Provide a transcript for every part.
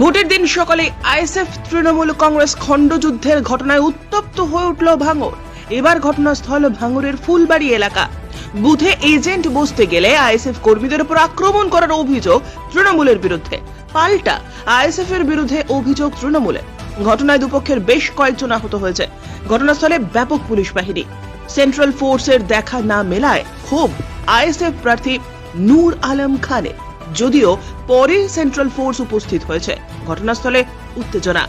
ভোটের দিন সকালে আইএসএফ তৃণমূল কংগ্রেস খণ্ডযুদ্ধের ঘটনায় উত্তপ্ত হয়ে উঠল ভাঙর। এবার ঘটনাস্থল ভাঙরের ফুলবাড়ি এলাকা। বুথে এজেন্ট বসতে গেলে আইএসএফ কর্মীদের উপর আক্রমণ করার অভিযোগ তৃণমূলের বিরুদ্ধে। পাল্টা আইএসএফ এর বিরুদ্ধে অভিযোগ তৃণমূলের। ঘটনায় দুপক্ষের বেশ কয়েকজন আহত হয়েছে। ঘটনাস্থলে ব্যাপক পুলিশ বাহিনী। সেন্ট্রাল ফোর্সের দেখা না মেলায় ক্ষোভ। আইএসএফ প্রার্থী নূর আলম খানের যদিও পরে সেন্ট্রাল ফোর্স উপস্থিত হয়েছে। ঘটনাস্থলে উত্তেজনা।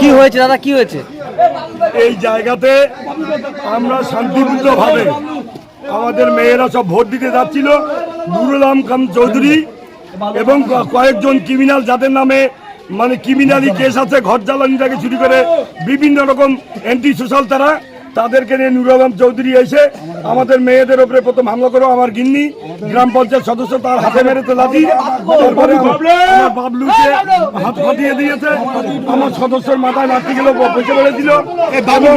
কি হয়েছে দাদা, কি হয়েছে? এই জায়গাতে আমরা শান্তিপূর্ণভাবে আমাদের মেয়েরা সব ভোট দিতে যাচ্ছিল। নুরুল খান চৌধুরী এবং কয়েকজন ক্রিমিনাল যাদের নামে মানে ক্রিমিনালি কেস আছে ঘর জ্বালানি থেকে শুরু করে বিভিন্ন রকম অ্যান্টি সোশ্যাল তারা তাদেরকে নিয়ে নুরুল আলম চৌধুরী এসে আমাদের মেয়েদের ওপরে প্রথম হামলা করো আমার গিন্নি গ্রাম পঞ্চায়েত সদস্য তার হাতে মেরেছে লাঠি তারপরে বাবলুকে হাত ফাটিয়ে দিয়েছে আমার সদস্যর মাথায় লাঠি গেল বসে পড়েছিল এবং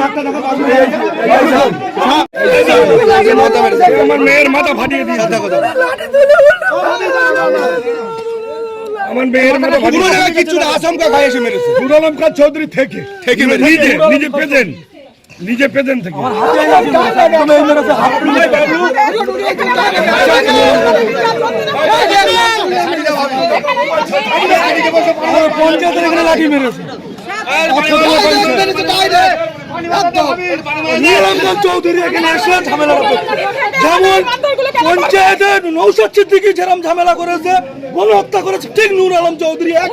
আমার মেয়ের মাথা ফাটিয়ে দিয়েছে। আমার মেয়ের ফাটিয়ে দিয়েছে। কিছু না আসামকা ভাই এসে মেরেছে নুরুল খান চৌধুরী থেকে থেকে। নিজে নিজে প্রেজেন্ট নিজে প্রেজেন্ট থেকে পঞ্চায়েতের এখানে লাঠি মেরেছে নীলরঞ্জন চৌধুরী এখানে এসে ঝামেলা করছে। যেমন পঞ্চায়েতের নৌসাদ সিদ্দিকি যেরকম ঝামেলা করেছে গণহত্যা করেছে ঠিক নূর আলম চৌধুরী এক